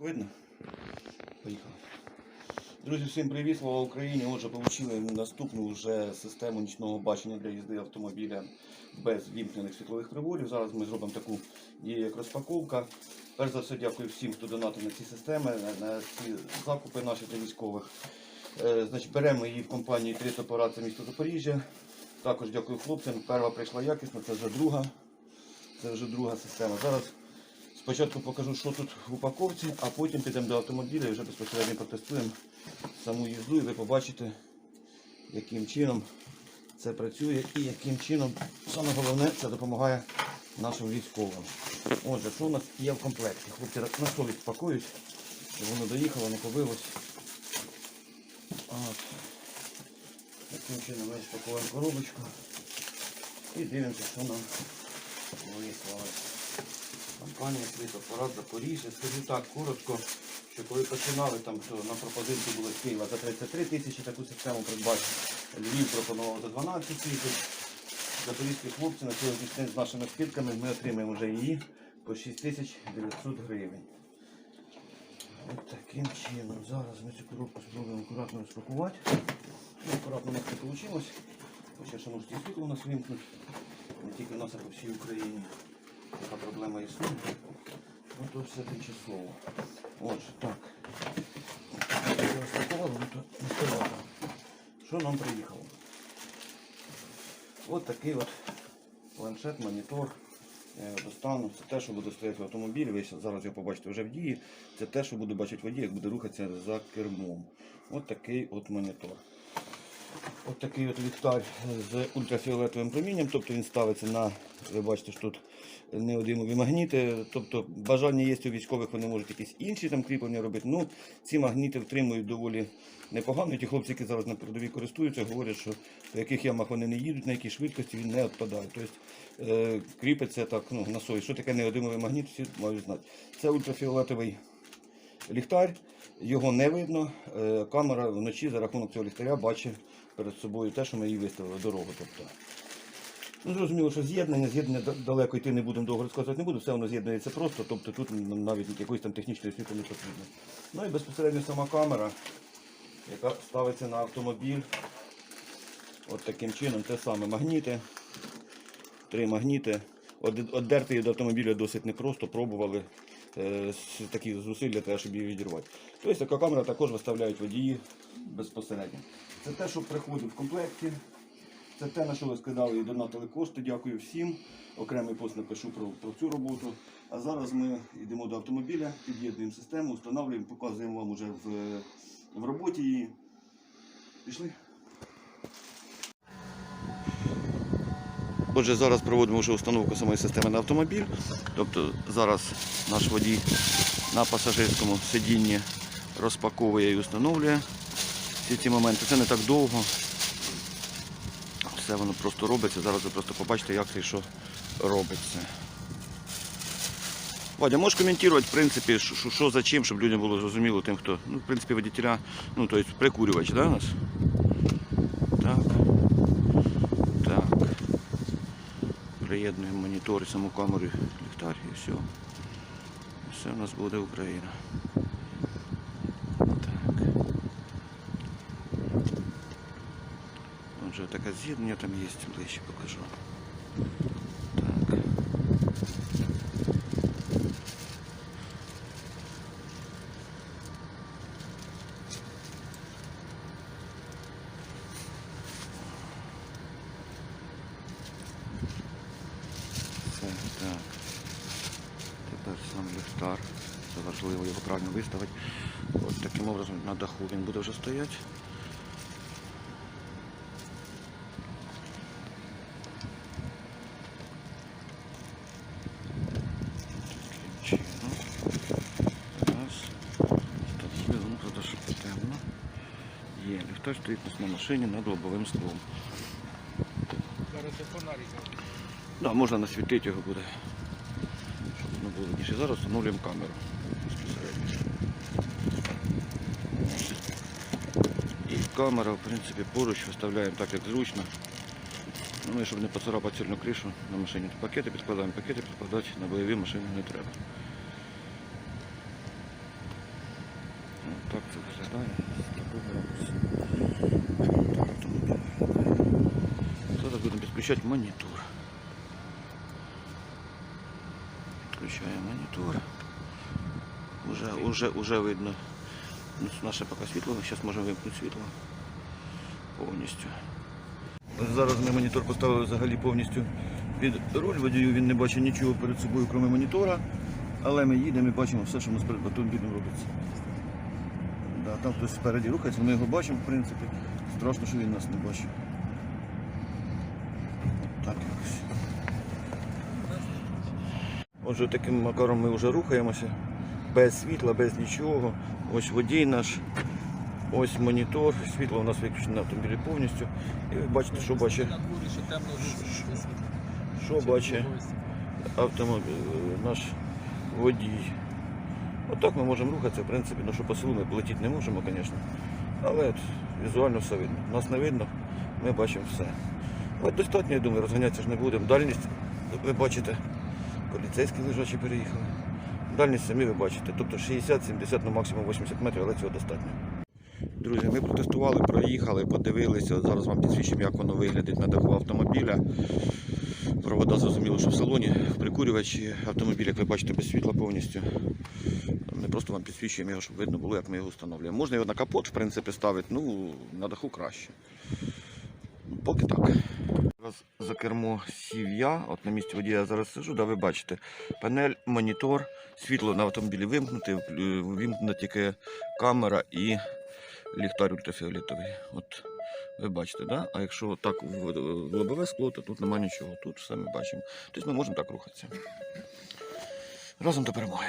Видно? Поїхали. Друзі, всім привіт, слава Україні. Отже, отримали наступну вже систему нічного бачення для їзди автомобіля без вімкнених світлових приборів. Зараз ми зробимо таку дію, як розпаковка. Перш за все, дякую всім, хто донатив на ці системи, на- ці закупи наші для військових. Е, Значить, беремо її в компанії «Три топора» це місто Запоріжжя. Також дякую хлопцям. Перша прийшла якісно, це вже друга. Це вже друга система. Зараз Спочатку покажу, що тут в упаковці, а потім підемо до автомобіля і вже безпосередньо протестуємо саму їзду і ви побачите, яким чином це працює і яким чином, саме головне, це допомагає нашим військовим. Отже, що у нас є в комплекті? Хлопці на столик пакують, щоб воно доїхало, не побилось. Таким чином ми спакуємо коробочку і дивимося, що нам вислалось. Компанія Світофорат Запоріжжя. Скажу так, коротко, що коли починали, там то на пропозиції було з Києва за 33 тисячі таку систему придбати. Львів пропонував за 12 тисяч. Запорізькі хлопці на сьогоднішній день з нашими скидками ми отримаємо вже її по 6900 гривень. Ось таким чином. Зараз ми цю коробку спробуємо акуратно розпакувати. Ну, акуратно у нас це вийшло. Хоча ще можуть і світло у нас вимкнути. Не тільки в нас, а по всій Україні. Така проблема існує. Ну то все тимчасово. Отже, так. Що нам приїхало? От такий от планшет, монітор. Достану. Це те, що буде стояти в автомобілі. Ви зараз його побачите вже в дії. Це те, що буде бачити водій, як буде рухатися за кермом. От такий от монітор. От такий от ліхтар з ультрафіолетовим промінням, тобто він ставиться на, ви бачите, що тут неодимові магніти. Тобто бажання є у військових, вони можуть якісь інші там кріплення робити. Ну, ці магніти втримують доволі непогано. Ті хлопці, які зараз на передовій користуються, говорять, що в яких ямах вони не їдуть, на якій швидкості він не відпадає. Тобто е, кріпиться так ну, на сої. Що таке неодимовий магніт, всі мають знати. Це ультрафіолетовий ліхтар, його не видно. Е, Камера вночі за рахунок цього ліхтаря бачить перед собою те, що ми їй виставили дорогу. Тобто. Ну, зрозуміло, що з'єднання, з'єднання далеко йти не будемо, довго розказувати не буду, все воно з'єднується просто, тобто тут навіть якоїсь там технічної освіти не потрібно. Ну і безпосередньо сама камера, яка ставиться на автомобіль. От таким чином, те саме магніти. Три магніти. Оддерти її до автомобіля досить непросто, пробували. Е, Такі зусилля треба, щоб її відірвати. Тобто така камера також виставляють водії безпосередньо. Це те, що приходить в комплекті. Це те, на що ви скидали і донатили кошти. Дякую всім. Окремий пост напишу про, про цю роботу. А зараз ми йдемо до автомобіля, під'єднуємо систему, встановлюємо, показуємо вам уже в, в роботі її. Пішли. Отже, зараз проводимо вже установку самої системи на автомобіль. Тобто зараз наш водій на пасажирському сидінні розпаковує і встановлює всі ці моменти. Це не так довго. Все воно просто робиться. Зараз ви просто побачите, як це і що робиться. Вадя, можеш коментувати, в принципі, що, що- за чим, щоб людям було зрозуміло тим, хто. Ну, в принципі, водителя, ну, тобто прикурювач, да, у нас? Так. Так. Приєднуємо монітор і саму камеру ліхтар і все. Все у нас буде Україна. Отже, таке з'єднання там є, ближче покажу. Так. Це так. Тепер сам ліхтар. Це важливо його правильно виставити. От таким образом на даху він буде вже стояти. Ліхтар стоїть на машині над лобовим склом. Зараз я фонарик. Да, можна насвітити його буде. Щоб воно було видніше. Зараз встановлюємо камеру. І камера, в принципі, поруч виставляємо так, як зручно. Ну, ми, щоб не поцарапати сильно кришу на машині. Пакети підкладаємо, пакети підкладати на бойові машини не треба. це ракурсу. Так автомобіль виглядає. Зараз будемо підключати монітор. Підключаємо монітор. Уже, уже, уже видно ну, наше поки світло. Зараз можемо вимкнути світло повністю. Зараз ми монітор поставили взагалі повністю під руль. Водію він не бачить нічого перед собою, крім монітора. Але ми їдемо і бачимо все, що у нас перед автомобілем робиться. Да, там хтось спереді рухається, ми його бачимо, в принципі. Страшно, що він нас не бачить. Так якось. Отже, таким макаром ми вже рухаємося. Без світла, без нічого. Ось водій наш. Ось монітор, світло у нас виключено на автомобілі повністю. І ви бачите, що бачить, що бачить автомобіль, наш водій. Отак ми можемо рухатися, в принципі, ну що по селу ми полетіти не можемо, звісно. Але от, візуально все видно. Нас не видно, ми бачимо все. От достатньо, я думаю, розганятися ж не будемо. Дальність, ви бачите, поліцейські лежачі переїхали. Дальність самі ви бачите. Тобто 60-70, ну максимум 80 метрів, але цього достатньо. Друзі, ми протестували, проїхали, подивилися. От зараз вам підсвічимо, як воно виглядить на даху автомобіля. Провода зрозуміло, що в салоні, в прикурювачі автомобіля, як ви бачите, без світла повністю. Ми просто вам підсвічуємо його, щоб видно було, як ми його встановлюємо. Можна його на капот, в принципі, ставити, ну, на даху краще. Ну, Поки так. Зараз за кермо сів я, от на місці водія зараз сижу, да, ви бачите, панель, монітор, світло на автомобілі вимкнуте, в- вимкнена тільки камера і ліхтар ультрафіолетовий. От ви бачите, да? а якщо так в, лобове скло, то тут немає нічого, тут все ми бачимо. Тобто ми можемо так рухатися. Разом до перемоги.